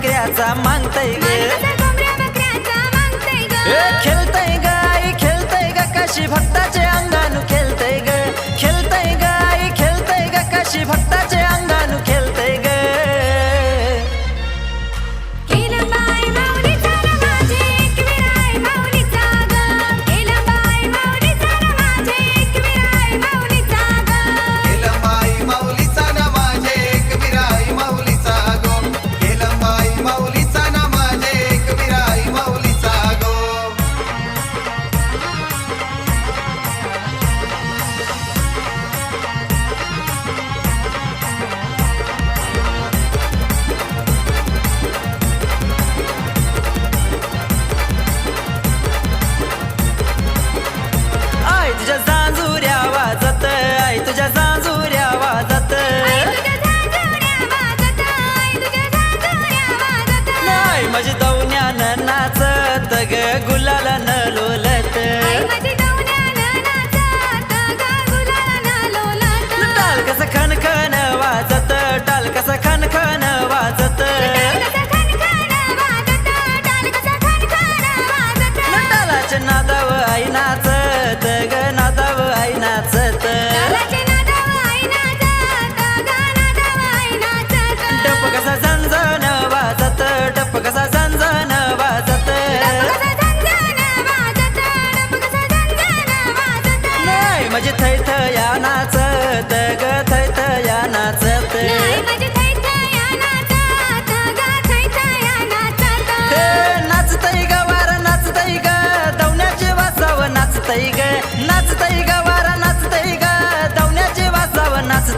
बकऱ्याचा मागतय गे. आई नाचत ग नादाव आई नाचत टप कसा झंझण वाजत टप कसा झंझण नाही म्हणजे थैथ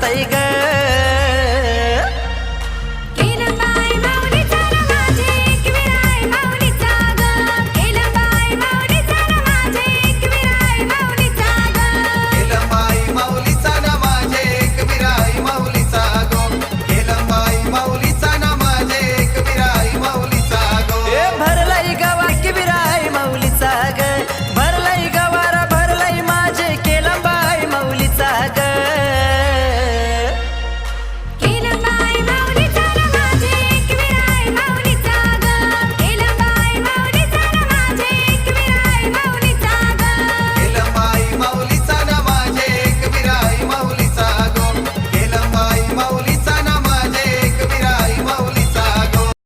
hasta.